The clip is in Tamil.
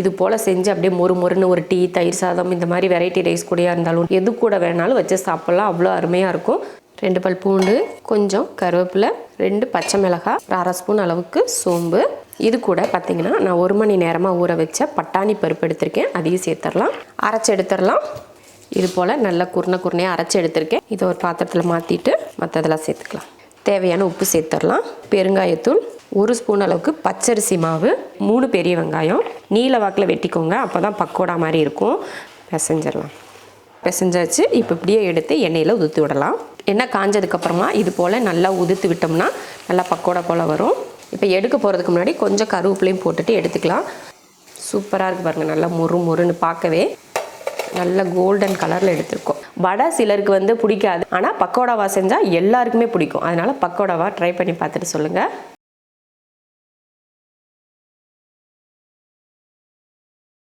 இது போல் செஞ்சு அப்படியே மொறு மொறுன்னு ஒரு டீ தயிர் சாதம் இந்த மாதிரி வெரைட்டி ரைஸ் கூடயா இருந்தாலும் எது கூட வேணாலும் வச்சு சாப்பிட்லாம். அவ்வளோ அருமையாக இருக்கும். ரெண்டு பல் பூண்டு கொஞ்சம் கருவேப்பிலை ரெண்டு பச்சை மிளகாய் அரை ஸ்பூன் அளவுக்கு சோம்பு. இது கூட பார்த்தீங்கன்னா நான் ஒரு மணி நேரமாக ஊற வச்ச பட்டாணி பருப்பு எடுத்திருக்கேன். அதையும் சேர்த்துடலாம் அரைச்சி எடுத்துடலாம் இது போல் நல்லா குருணை குருணையாக அரைச்சி எடுத்திருக்கேன். இதை ஒரு பாத்திரத்தில் மாற்றிட்டு மற்றதெல்லாம் சேர்த்துக்கலாம். தேவையான உப்பு சேர்த்துடலாம் பெருங்காயத்தூள் ஒரு ஸ்பூன் அளவுக்கு பச்சரிசி மாவு மூணு பெரிய வெங்காயம். நீல வாக்கில் வெட்டிக்கோங்க அப்போ தான் பக்கோடா மாதிரி இருக்கும். பிசைஞ்சிடலாம். பிசைஞ்சாச்சு இப்போ இப்படியே எடுத்து எண்ணெயில் உதுத்து விடலாம். எண்ணெய் காஞ்சதுக்கப்புறமா இது போல் நல்லா உதுத்து விட்டோம்னா நல்லா பக்கோடா போல் வரும். இப்போ எடுக்க போகிறதுக்கு முன்னாடி கொஞ்சம் கருவேப்பிலையும் போட்டுட்டு எடுத்துக்கலாம். சூப்பராக இருக்குது பாருங்கள் நல்லா முறு முறுன்னு பார்க்கவே. நல்ல கோல்டன் கலரில் எடுத்திருக்கோம். வடை சிலருக்கு வந்து பிடிக்காது ஆனால் பக்கோடாவா செஞ்சால் எல்லாருக்குமே பிடிக்கும். அதனால் பக்கோடாவா ட்ரை பண்ணி பார்த்துட்டு சொல்லுங்கள்